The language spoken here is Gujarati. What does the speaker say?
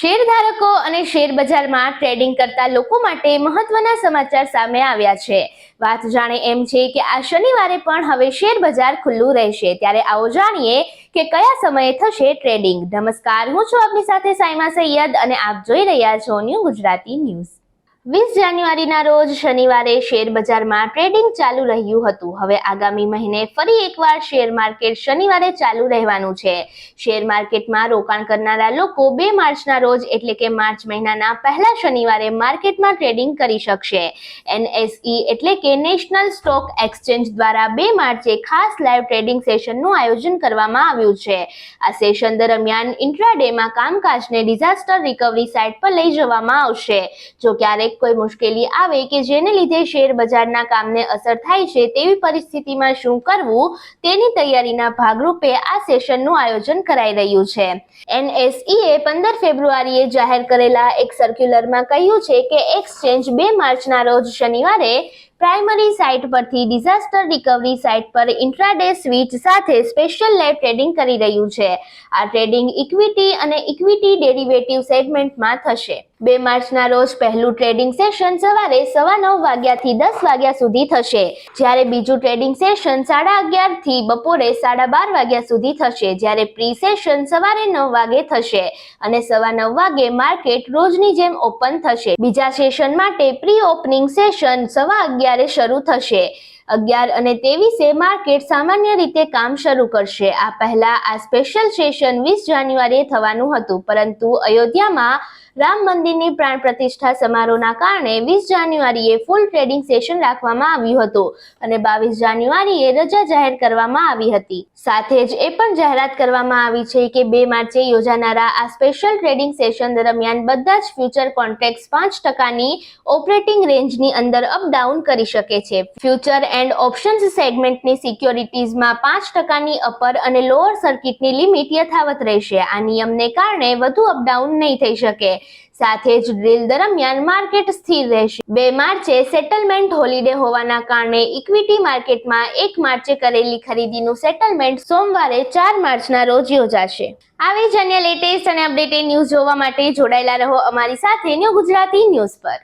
શેરધારકો અને શેર બજારમાં ટ્રેડિંગ કરતા લોકો માટે મહત્વના સમાચાર સામે આવ્યા છે. વાત જાણે એમ છે કે આ શનિવારે પણ હવે શેર બજાર ખુલ્લું રહેશે. ત્યારે આવો જાણીએ કે કયા સમયે થશે ટ્રેડિંગ નમસ્કાર, હું છું આપની સાથે સાઈમા સૈયદ અને આપ જોઈ રહ્યા છો ન્યૂ ગુજરાતી ન્યૂઝ. વીસ જાન્યુઆરીના રોજ શનિવારે શેર બજારમાં ટ્રેડિંગ ચાલુ રહ્યું હતું. હવે આગામી મહિને ફરી એકવાર શેર માર્કેટ શનિવારે ચાલુ રહેવાનું છે. શેર માર્કેટમાં રોકાણ કરનારા લોકો બે માર્ચના રોજ એટલે કે માર્ચ મહિનાના પહેલા શનિવારે માર્કેટમાં ટ્રેડિંગ કરી શકશે. એનએસઈ એટલે કે નેશનલ સ્ટોક એક્સચેન્જ દ્વારા બે માર્ચે ખાસ લાઈવ ટ્રેડિંગ સેશનનું આયોજન કરવામાં આવ્યું છે. આ સેશન દરમિયાન ઇન્ટ્રાડેમાં કામકાજને ડિઝાસ્ટર રિકવરી સાઇટ પર લઈ જવામાં આવશે. જો ક્યારેક કોઈ મુશ્કેલી આવે કે જેને લીધે શેર બજારના કામને અસર થાય છે તેવી પરિસ્થિતિમાં શું કરવું તેની તૈયારીના ભાગરૂપે આ સેશનનું આયોજન કરાઈ રહ્યું છે. એનએસઈએ પંદર ફેબ્રુઆરીએ જાહેર કરેલા એક સર્ક્યુલરમાં કહ્યું છે કે એક્સચેન્જ બે માર્ચના રોજ શનિવારે પ્રાઇમરી સાઇટ પરથી ડિઝાસ્ટર રિકવરી સાઇટ પર ઇન્ટ્રાડે સ્વિચ સાથે સ્પેશિયલ લેબ ટ્રેડિંગ કરી રહ્યું છે. આ ટ્રેડિંગ ઇક્વિટી અને ઇક્વિટી ડેરિવેટિવ સેગમેન્ટમાં થશે. બે માર્ચના રોજ પહેલું ટ્રેડિંગ સેશન સવારે સવા નવ વાગ્યાથી દસ વાગ્યા સુધી થશે. જ્યારે બીજું ટ્રેડિંગ સેશન સાડા અગિયારથી બપોરે સાડા બાર વાગ્યા સુધી થશે. જ્યારે પ્રી સેશન સવારે નવ વાગે થશે અને સવા નવ વાગે માર્કેટ રોજની જેમ ઓપન થશે. બીજા સેશન માટે પ્રી ઓપનિંગ સેશન સવા અગિયારે શરૂ થશે. અગિયાર અને તેવીસે માર્કેટ સામાન્ય રીતે કામ શરૂ કરશે. આ પહેલા આ સ્પેશિયલ સેશન વીસ જાન્યુઆરીએ થવાનું હતું, પરંતુ અયોધ્યામાં રામ મંદિરની પ્રાણ પ્રતિષ્ઠા સમારોહના કારણે વીસ જાન્યુઆરીએ ફૂલ ટ્રેડિંગ સેશન રાખવામાં આવ્યું હતું અને બાવીસ જાન્યુઆરીએ રજા જાહેર કરવામાં આવી હતી. સાથે જ એ પણ જાહેરાત કરવામાં આવી છે કે બે માર્ચે યોજાનારા આ સ્પેશિયલ ટ્રેડિંગ સેશન દરમિયાન બધા જ ફ્યુચર કોન્ટ્રાક્ટ્સ પાંચ ટકાની ઓપરેટિંગ રેન્જની અંદર અપડાઉન કરી શકે છે. ફ્યુચર એન્ડ ઓપ્શન્સ સેગમેન્ટની સિક્યોરિટીઝમાં પાંચ ટકાની અપર અને લોઅર સર્કિટની લિમિટ યથાવત રહેશે. આ નિયમને કારણે વધુ અપડાઉન નહીં થઈ શકે. સાથે જ ડ્રીલ દરમિયાન માર્કેટ સ્થિર રહેશે. બે માર્ચે સેટલમેન્ટ હોલિડે હોવાના કારણે ઇક્વિટી માર્કેટમાં એક માર્ચે કરેલી ખરીદીનું સેટલમેન્ટ સોમવારે ચાર માર્ચના રોજ યોજાશે. આવી જ અન્ય લેટેસ્ટ અને અપડેટેડ ન્યૂઝ જોવા માટે જોડાયેલા રહો અમારી સાથે ન્યૂ ગુજરાતી ન્યૂઝ પર.